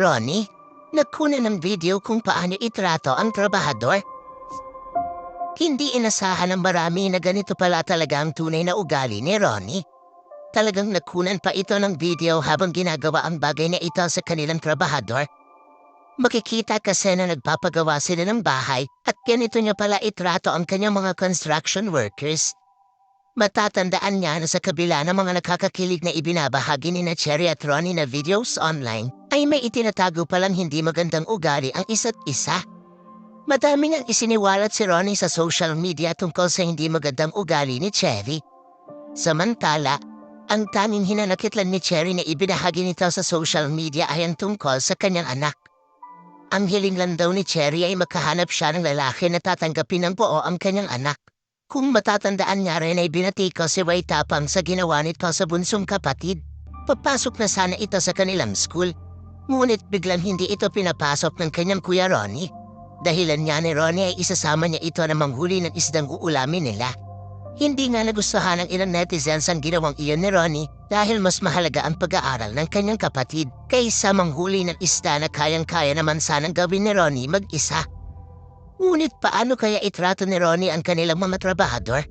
Ronnie, nagkuna ng video kung paano itrato ang trabahador. Hindi inasahan ng marami na ganito pala talaga ang tunay na ugali ni Ronnie. Talagang nagkunan pa ito ng video habang ginagawa ang bagay na ito sa kanilang trabahador. Makikita kasi na nagpapagawa sila ng bahay at ganito niya pala itrato ang kanyang mga construction workers. Matatandaan niya na sa kabila ng mga nakakakilig na ibinabahagi ni na Cherry at Ronnie na videos online, ay may itinatago palang hindi magandang ugali ang isa't isa. Madami niyang isiniwalat si Ronnie sa social media tungkol sa hindi magandang ugali ni Cherry. Samantala, ang tanging hinanakitlan ni Cherry na ibinahagi nito sa social media ay ang tungkol sa kanyang anak. Ang hiling lang daw ni Cherry ay makahanap siya ng lalaki na tatanggapin ng buo ang kanyang anak. Kung matatandaan niya rin ay binati ko si Wai Tapang sa ginawa nito sa bunsong kapatid. Papasok na sana ito sa kanilang school. Ngunit biglang hindi ito pinapasok ng kanyang kuya Ronnie. Dahilan niya ni Ronnie ay isasama niya ito na manghuli ng isdang uulamin nila. Hindi nga nagustuhan ng ilang netizens ang ginawang iyon ni Ronnie dahil mas mahalaga ang pag-aaral ng kanyang kapatid kaysa manghuli ng isda na kayang-kaya naman sanang gawin ni Ronnie mag-isa. Ngunit paano kaya itrato ni Ronnie ang kanilang mga trabahador?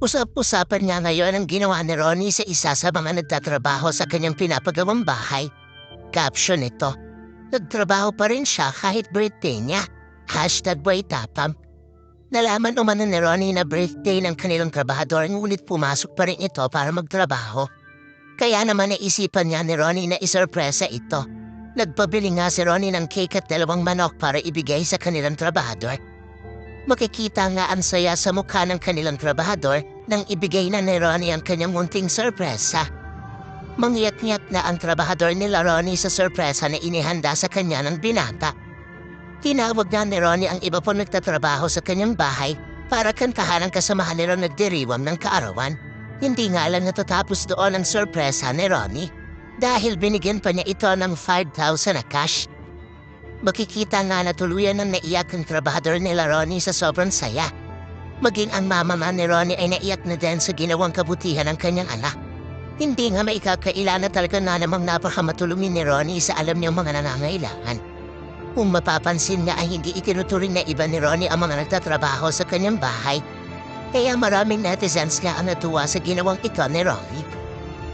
Usap-usapan nga ngayon ang ginawa ni Ronnie sa isa sa mga nagtatrabaho sa kanyang pinapagawang bahay. Caption nito, Nagtrabaho pa rin siya kahit birthday niya. Hashtag buhay tapam. Nalaman umano ni Ronnie na birthday ng kanilang trabahador ngunit pumasok pa rin ito para magtrabaho. Kaya naman naisipan niya ni Ronnie na isorpresa ito. Nagpabili nga si Ronnie ng cake at dalawang manok para ibigay sa kanilang trabahador. Makikita nga ang saya sa mukha ng kanilang trabahador nang ibigay na ni Ronnie ang kanyang munting sorpresa. Mangyak-ngyak na ang trabahador nila Ronnie sa sorpresa na inihanda sa kanya ng binata. Tinawag nga ni Ronnie ang iba po nagtatrabaho sa kanyang bahay para kantahan ang kasamahan nila nagdiriwam ng kaarawan. Hindi nga lang natatapos doon ang sorpresa ni Ronnie dahil binigyan pa niya ito ng 5,000 na cash. Makikita nga na tuluyan ng naiyak ang trabahador nila Ronnie sa sobrang saya. Maging ang mama ni Ronnie ay naiyak na din sa ginawang kabutihan ng kanyang anak. Hindi nga maikakaila na talaga na namang napakamatulungin ni Ronnie sa alam niyang mga nangangailangan. Kung mapapansin niya ay hindi itinuturing na iba ni Ronnie ang mga nagtatrabaho sa kanyang bahay. Kaya maraming netizens nga ang natuwa sa ginawang ito ni Ronnie.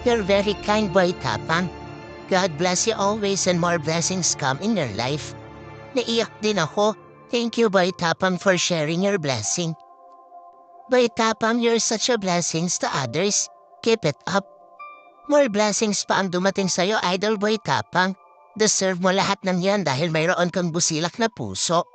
You're very kind boy, Tapang. God bless you always and more blessings come in your life. Naiyak din ako. Thank you, Boy Tapang, for sharing your blessing. Boy Tapang, you're such a blessings to others. Keep it up. More blessings pa ang dumating sa'yo, Idol Boy Tapang. Deserve mo lahat ng yan dahil mayroon kang busilak na puso.